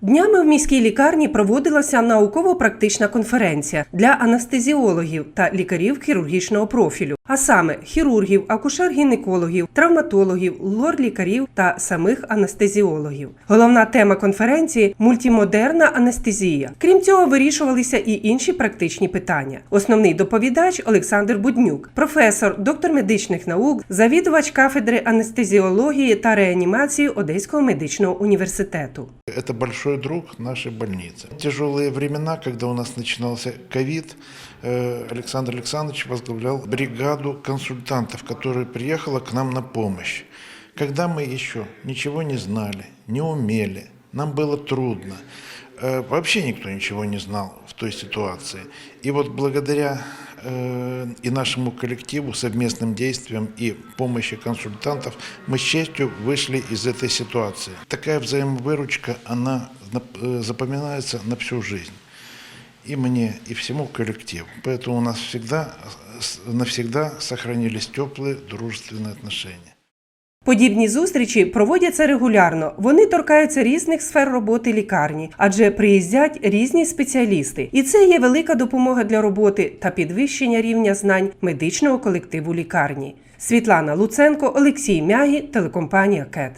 Днями в міській лікарні проводилася науково-практична конференція для анестезіологів та лікарів хірургічного профілю, а саме хірургів, акушер-гінекологів, травматологів, лор-лікарів та самих анестезіологів. Головна тема конференції мультимодерна анестезія. Крім цього, вирішувалися і інші практичні питання. Основний доповідач Олександр Буднюк, професор, доктор медичних наук, завідувач кафедри анестезіології та реанімації Одеського медичного університету Это большой друг нашей больницы. В тяжелые времена, когда у нас начинался ковид, э, Александр Александрович возглавлял бригаду консультантов, которая приехала к нам на помощь. Когда мы еще ничего не знали, не умели, нам было трудно, э, вообще никто ничего не знал в той ситуации. И вот благодаря э, и нашему коллективу, совместным действиям и помощи консультантов, мы с честью вышли из этой ситуации. Такая взаимовыручка, она нап- э, запоминается на всю жизнь. И мне, и всему коллективу. Поэтому у нас всегда, э, с- навсегда сохранились теплые дружественные отношения. Подібні зустрічі проводяться регулярно. Вони торкаються різних сфер роботи лікарні, адже приїздять різні спеціалісти, і це є велика допомога для роботи та підвищення рівня знань медичного колективу лікарні. Світлана Луценко, Олексій Мягі, телекомпанія КЕТ.